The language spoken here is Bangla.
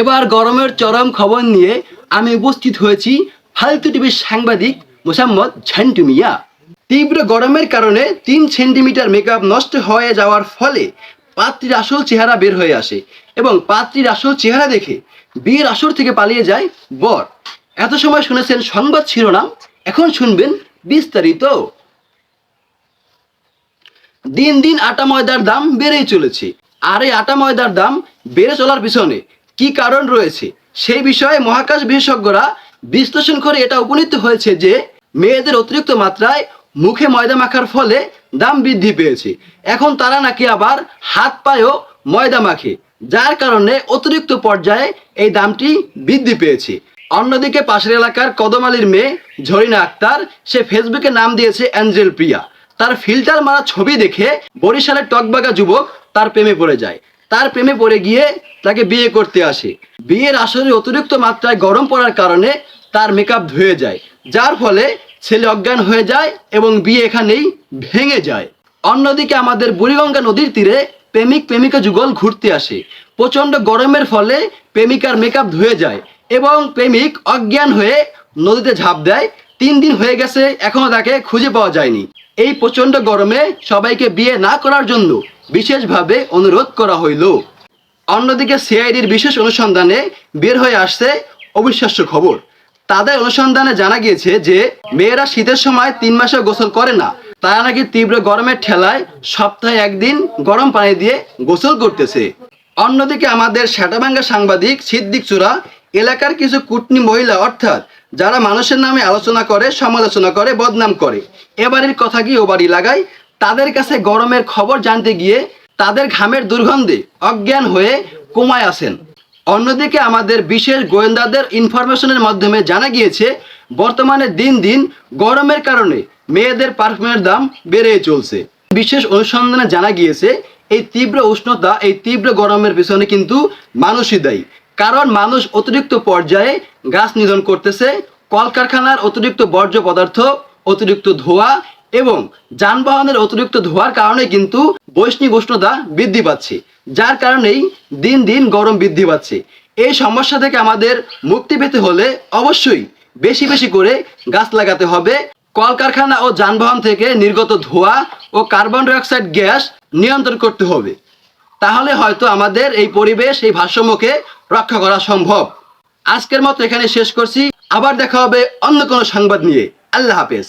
এবার গরমের চরম খবর নিয়ে আমি উপস্থিত হয়েছি ফালতু টিভির সাংবাদিক মোসাম্মদ ঝান্টু মিয়া। তীব্র গরমের কারণে তিন সেন্টিমিটার মেকআপ নষ্ট হয়ে যাওয়ার ফলে পাত্রীর আসল চেহারা বের হয়ে আসে এবং পাত্রীর আসল চেহারা দেখে বিয়ের আসর থেকে পালিয়ে যায় বর। এত সময় শুনেছেন সংবাদ শিরোনাম, এখন শুনবেন বিস্তারিত। দিন দিন আটা ময়দার দাম বেড়েই চলেছে। আর এই আটা ময়দার দাম বেড়ে চলার পিছনে কি কারণ রয়েছে? সেই বিষয়ে মহাকাশ বিশেষজ্ঞরা বিশ্লেষণ করে এটা উপনীত হয়েছে যে, মেয়েদের অতিরিক্ত মাত্রায় মুখে ময়দা মাখার ফলে দাম বৃদ্ধি পেয়েছে। এখন তারা নাকি আবার হাত পায়েও ময়দা মাখে, যার কারণে অতিরিক্ত পর্যায়ে এই দামটি বৃদ্ধি পেয়েছে। অন্যদিকে পাশের এলাকার কদমালির মেয়ে ঝরিনা আক্তার, সে ফেসবুকে নাম দিয়েছে অ্যাঞ্জেল প্রিয়া। তার ফিল্টার মারা ছবি দেখে বরিশালের টকবাগা যুবক তার প্রেমে পড়ে যায়। তার প্রেমে পড়ে গিয়ে তাকে বিয়ে করতে আসে। বিয়ের আসরে অতিরিক্ত মাত্রায় গরম পড়ার কারণে তার মেকআপ ধুয়ে যায়, যার ফলে ছেলে অজ্ঞান হয়ে যায় এবং বিয়ে এখানেই ভেঙে যায়। অন্যদিকে আমাদের বুড়িগঙ্গা নদীর তীরে প্রেমিক প্রেমিকা যুগল ঘুরতে আসে। প্রচণ্ড গরমের ফলে প্রেমিকার মেকআপ ধুয়ে যায় এবং প্রেমিক অজ্ঞান হয়ে নদীতে ঝাঁপ দেয়। তিন দিন হয়ে গেছে, এখনও তাকে খুঁজে পাওয়া যায়নি। এই প্রচণ্ড গরমে সবাইকে বিয়ে না করার জন্য বিশেষভাবে অনুরোধ করা হইল। অন্যদিকে সিআইডির বিশেষ অনুসন্ধানে বের হয়ে আসছে অবিশ্বাস্য খবর। তাদের অনুসন্ধানে জানা গিয়েছে যে, মেয়েরা শীতের সময় তিন মাসে গোসল করে না। তারা নাকি তীব্র গরমের ঠেলায় সপ্তাহে একদিন গরম পানি দিয়ে গোসল করতেছে। অন্যদিকে আমাদের শ্যাটাভাঙ্গা সাংবাদিক সিদ্দিক চূড়া, এলাকার কিছু কুটনি মহিলা অর্থাৎ যারা মানুষের নামে আলোচনা করে, সমালোচনা করে, বদনাম করে। এবারের কথা কি ও বাড়ি লাগায়? তাদের কাছে গরমের খবর জানতে গিয়ে তাদের ঘামের দুর্গন্ধে অজ্ঞান হয়ে কোমায় আসেন অন্যদিকে আমাদের বিশেষ গোয়েন্দাদের ইনফরমেশনের মাধ্যমে জানা গিয়েছে, বর্তমানে দিন দিন গরমের কারণে মেয়েদের পারফিউমের দাম বেড়ে চলছে। বিশেষ অনুসন্ধানে জানা গিয়েছে, এই তীব্র উষ্ণতা, এই তীব্র গরমের পিছনে কিন্তু মানুষই দায়ী। কারণ মানুষ অতিরিক্ত পর্যায়ে গাছ নিধন করতেছে, কলকারখানার অতিরিক্ত বর্জ্য পদার্থ, অতিরিক্ত ধোঁয়া এবং যানবাহনের অতিরিক্ত ধোঁয়ার কারণে কিন্তু বৈষ্ণিক উষ্ণতা বৃদ্ধি পাচ্ছে, যার কারণেই দিন দিন গরম বৃদ্ধি পাচ্ছে। এই সমস্যা থেকে আমাদের মুক্তি পেতে হলে অবশ্যই বেশি বেশি করে গাছ লাগাতে হবে। কলকারখানা ও যানবাহন থেকে নির্গত ধোঁয়া ও কার্বন ডাইঅক্সাইড গ্যাস নিয়ন্ত্রণ করতে হবে। তাহলে হয়তো আমাদের এই পরিবেশ, এই ভারসাম্যকে রক্ষা করা সম্ভব। আজকের মতো এখানে শেষ করছি। আবার দেখা হবে অন্য কোনো সংবাদ নিয়ে। আল্লাহ হাফেজ।